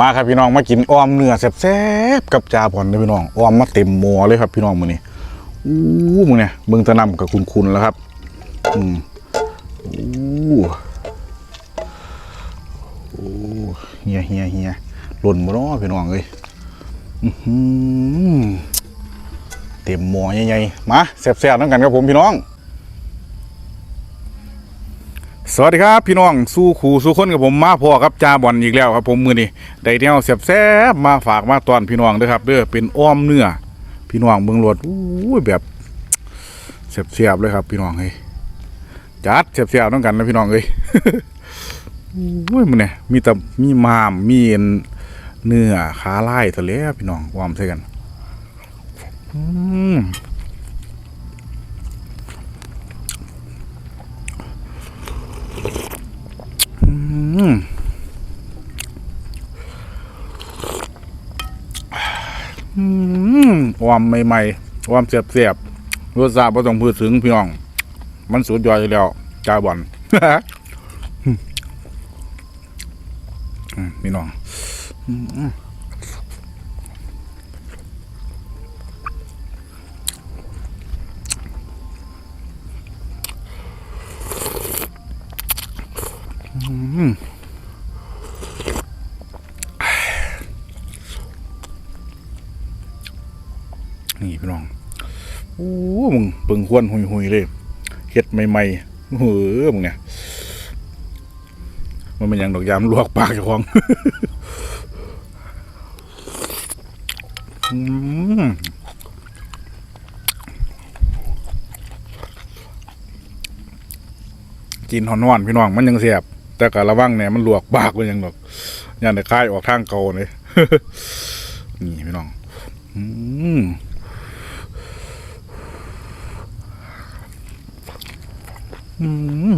มาครับพี่น้องมากินอ้อมเนื้อแซ่บๆกับจ่าบอลเลยพี่น้องอ้อมมาเต็มหม้อเลยครับพี่น้องมือนี้อู้มึงเนี่ยเบิ่งตะนำกับคุณๆแล้วครับอืมอู้โอ้เฮียเฮียเฮียหล่นบ่เนาะพี่น้องเอ้ยเต็มหม้อใหญ่ๆมาแซ่บๆนำกันครับผมพี่น้อง สวัสดีครับพี่น้องสู้ขู่สู้คนกับผมมาพอครับจ่าบอลอีกแล้วครับผมมือนี้ได้แนวแซ่บมาฝากมาตอนพี่น้องด้อครับเด้อเป็นอ้อมเนื้อพี่น้องเมืองโลดอู้ยแบบแซ่บๆเลยครับ พี่น้องเฮ้ยจัดแซ่บๆต้องกันนะพี่น้องเอ้ยอู้ยมันเนี่ยมีแต่มีมามมีเนื้อขาไล่ทะเลพี่น้องความใส่กันอืม อืมอื ความใหม่ๆความเสียบเสียบๆรสชาติบ่ต้องพูดถึงพี่น้อง มันสุดยอดอยู่แล้วจ้าบอลอืมพี่น้องอืม งเปิงควนหุยๆเลยเฮ็ดใหม่ๆเฮ้อมึงเนี่ยมันเป็นอย่างดอกยามลวกปากเจ้าของอืมกินหอนๆพี่น้องมันยังเสียบ แต่ก็ระวังเนี่ยมันลวกปากมันยังดอกยันแต่คายออกทางเกาเลยนี่พี่น้อง อืม อืม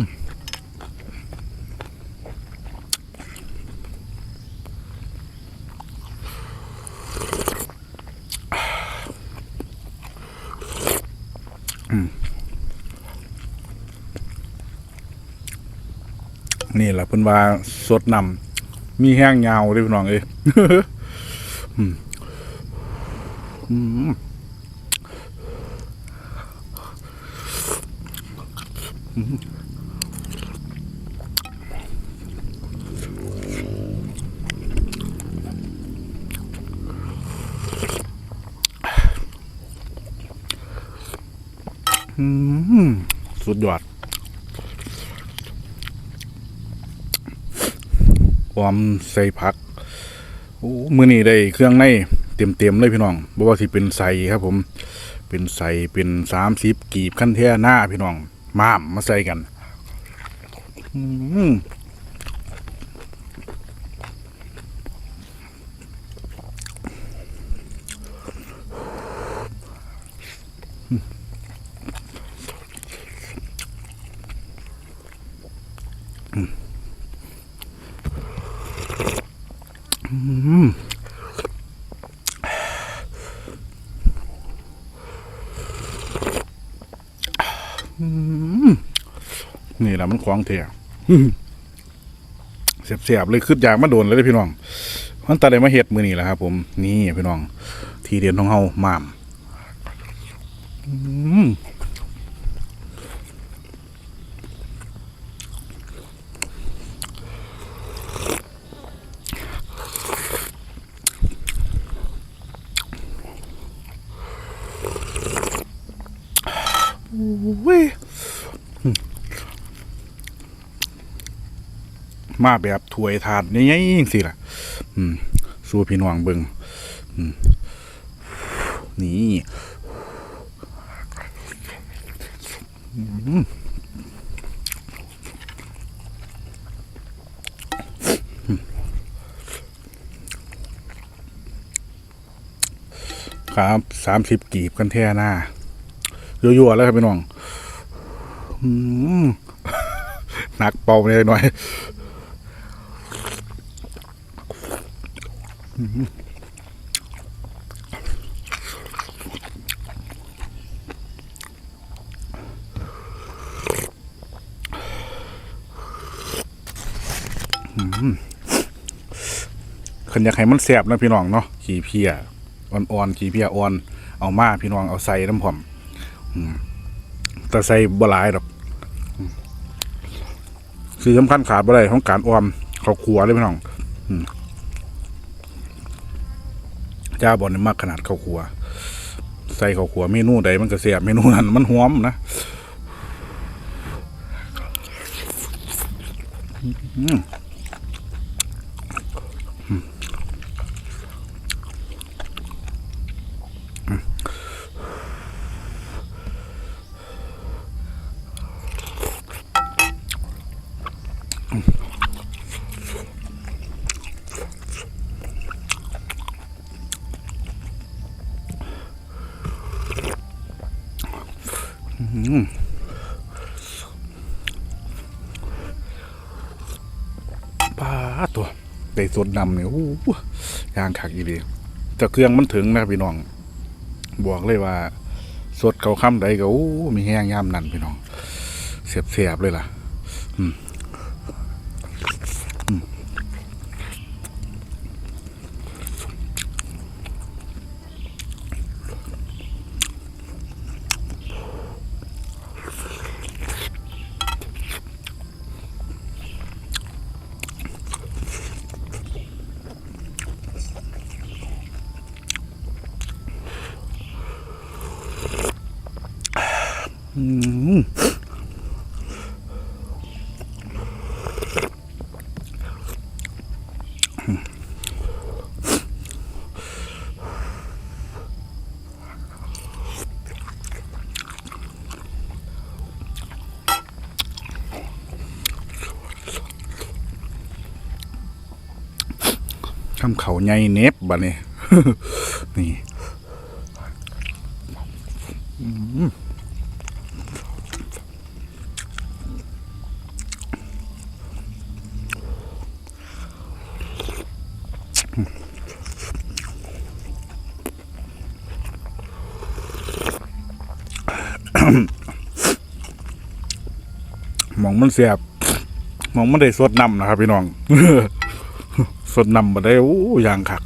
นี่แหละเพิ่นว่าสดนำมีแห้งยาวเด้อพี่น้องเอ้ยอืมอืมอืม สุดยอดความใส่ผักโอ้มือนี้ได้เครื่องในเต็มเต็มๆเลยพี่น้องบ่ว่าสิเป็นใส่ครับผม เป็นใส่เป็นสามสิบกีบขั้นเทียหน้าพี่น้อง มามมาใส่กันอืม นี่แหละมันของเทียเสียบๆเลยขึ้นอยากมาโดนเลยเด้อพี่น้องมันตาได้มาเฮ็ดมือนี่แหละครับ ผมนี่พี่น้อง ทีเดียนของเฮามาม มเว้ยมาแบบถวยถาดใหญ่ๆจังสิล่ะอืมสู้พี่น้องเบิงอืมนี่ครับสามสิบกีบกันแท่หน้า ยั่วๆแล้วครับพี่น้องหนักเป่าไปหน่อยอืมคันอยากให้มันแซ่บนะพี่น้องเนาะขี้เพียอ่อนๆขี้เพียอ่อน เอามาพี่น้องเอาใส่น้ำผอม แต่ใส่บหลายดอกอืมสิ่สำคัญขาดบ่ได้ของการออมข้าวคั่วเลยพี่น้องจ้าบอลนี่มากขนาดข้าวคั่วใส่ข้าวคั่วเมนูใดมันก็แซ่บเมนูนั้นมันหอมนะ ปลาตัวได้สดนำเนี่ยโอ้ย่างขักอีดีแต่เครื่องมันถึงนะพี่น้องบอกเลยว่า สดเขาค่ำใดก็โอ้มีแห้งย่ามนั่นพี่น้อง เสียบๆเลยล่ะ อืม ทำเขาใหญ่เน็บบัดนี้นี่ อืม หมองมันเสียบหมองมันได้สดนำนะครับ พี่น้องสดนำมาได้โอ้ยางคัก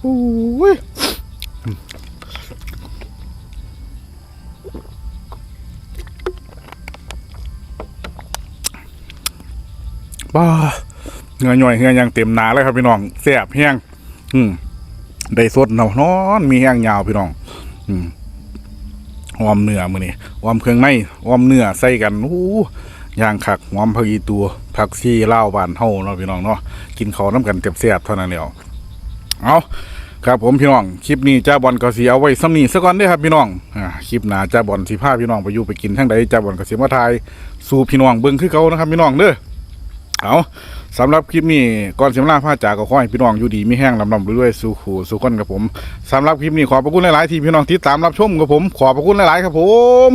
โอ้ บ้าเงยหน่อยเงยยังเต็มนาเลยครับพี่น้องแซ่บแห้งอืมได้สดเนาะนอนมีแห้งยาวพี่น้อง อืมหอมเนื้อมือนี่หอมเครื่องในหอมเนื้อใส่กันโอ้ย่างคักหอมผักอีตัวผักซีเล่าบานเฮาเนาะพี่น้องเนาะกินข้าวน้ำกันแซ่บๆเท่านั้นเดียวเอา ครับผมพี่น้องคลิปนี้จ้าบอลก็สีเอาไว้ซ้ำนี้ซะก่อนเด้อครับพี่น้องอ่าคลิปหนาจ้าบอลสีผ้าพี่น้องไปอยู่ไปกินทั้งใดจ้าบอลก็สีมาทายสู่พี่น้องเบิ่งคือเขานะครับพี่น้องเด้อเอาสำหรับคลิปนี้ก่อนเสิมลาผ้าจากก็ขอให้พี่น้องอยู่ดีมีแห้งลำลำด้วยสู่ขู่สู่คนกับผมสำหรับคลิปนี้ขอบพระคุณหลาย ๆ ที่พี่น้องติดตามรับชมกับผม ขอบพระคุณหลาย ๆ ครับผม